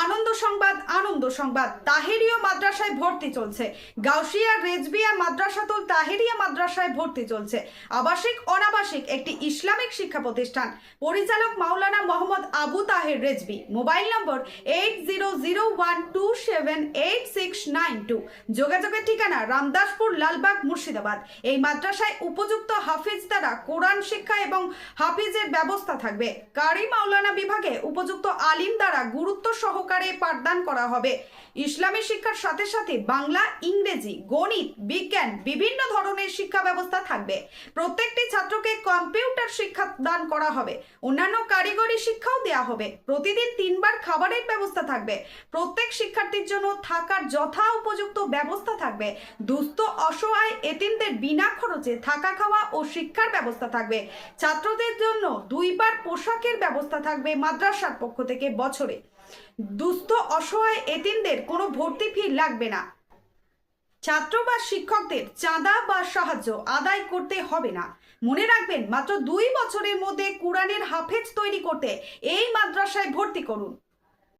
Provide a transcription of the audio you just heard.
আনন্দ সংবাদ আনন্দ সংবাদ। তাহেরিয়া মাদ্রাসায় ভর্তি চলছে। গাউসিয়া, রেজবিয়া মাদ্রাসাতুল তাহেরিয়া মাদ্রাসায় ভর্তি চলছে। আবাসিক, অনাবাসিক একটি ইসলামিক শিক্ষা প্রতিষ্ঠান। পরিচালক মাওলানা Mohammad Abu Taher Rezvi. Mobile number eight zero zero one two seven eight six nine two যোগাযোগের ঠিকানা রামদাসপুর, লালবাগ, মুর্শিদাবাদ। এই মাদ্রাসায় উপযুক্ত হাফিজ দ্বারা কোরআন শিক্ষা এবং হাফিজের ব্যবস্থা থাকবে। কারি মাওলানা বিভাগে উপযুক্ত আলিম দ্বারা গুরুত্ব সহকারে পাঠদান করা হবে। ইসলামী শিক্ষার সাথে সাথে বাংলা, ইংরেজি, গণিত, বিজ্ঞান বিভিন্ন ধরনের শিক্ষা ব্যবস্থা থাকবে। প্রত্যেকটি ছাত্রকে কম্পিউটার শিক্ষা দান করা হবে। অন্যান্য কারিগরি শিক্ষাও দেওয়া হবে। প্রতিদিন তিনবার খাবারের ব্যবস্থা থাকবে। প্রত্যেক শিক্ষার্থীর জন্য থাকার যথা উপযুক্ত ব্যবস্থা থাকবে। দুস্থ, অসহায় এতিমদের বিনা খরচে থাকা খাওয়া ও শিক্ষার ব্যবস্থা থাকবে। ছাত্রদের জন্য দুইবার পোশাকের ব্যবস্থা থাকবে মাদ্রাসার পক্ষ থেকে বছরে। দুস্থ, অসহায় এতিমদের কোনো ভর্তি ফি লাগবে না। ছাত্র বা শিক্ষকদের চাঁদা বা সাহায্য আদায় করতে হবে না। মনে রাখবেন, মাত্র দুই বছরের মধ্যে কোরআনের হাফেজ তৈরি করতে এই মাদ্রাসায় ভর্তি করুন।